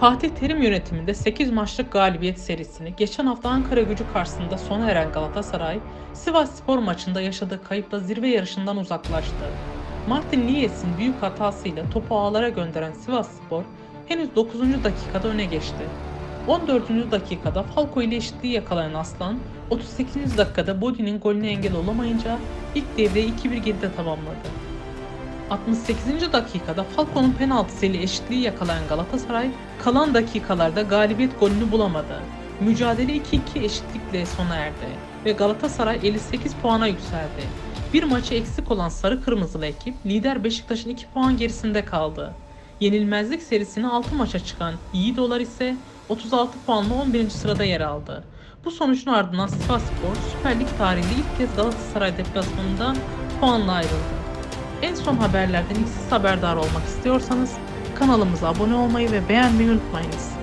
Fatih Terim yönetiminde 8 maçlık galibiyet serisini geçen hafta Ankara gücü karşısında sona eren Galatasaray, Sivas Spor maçında yaşadığı kayıpla zirve yarışından uzaklaştı. Martin Liyes'in büyük hatasıyla topu ağlara gönderen Sivas Spor henüz 9. dakikada öne geçti. 14. dakikada Falco ile eşitliği yakalayan Aslan, 38. dakikada Bodi'nin golüne engel olamayınca ilk devreyi 2-1 geride tamamladı. 68. dakikada Falco'nun penaltısıyla eşitliği yakalayan Galatasaray kalan dakikalarda galibiyet golünü bulamadı. Mücadele 2-2 eşitlikle sona erdi ve Galatasaray 58 puana yükseldi. Bir maçı eksik olan sarı kırmızılı ekip lider Beşiktaş'ın 2 puan gerisinde kaldı. Yenilmezlik serisini 6 maça çıkan Yiğidolar ise 36 puanla 11. sırada yer aldı. Bu sonucun ardından Sivasspor Süper Lig tarihinde ilk kez Galatasaray deplasmanından puanla ayrıldı. En son haberlerden ilk siz haberdar olmak istiyorsanız kanalımıza abone olmayı ve beğenmeyi unutmayınız.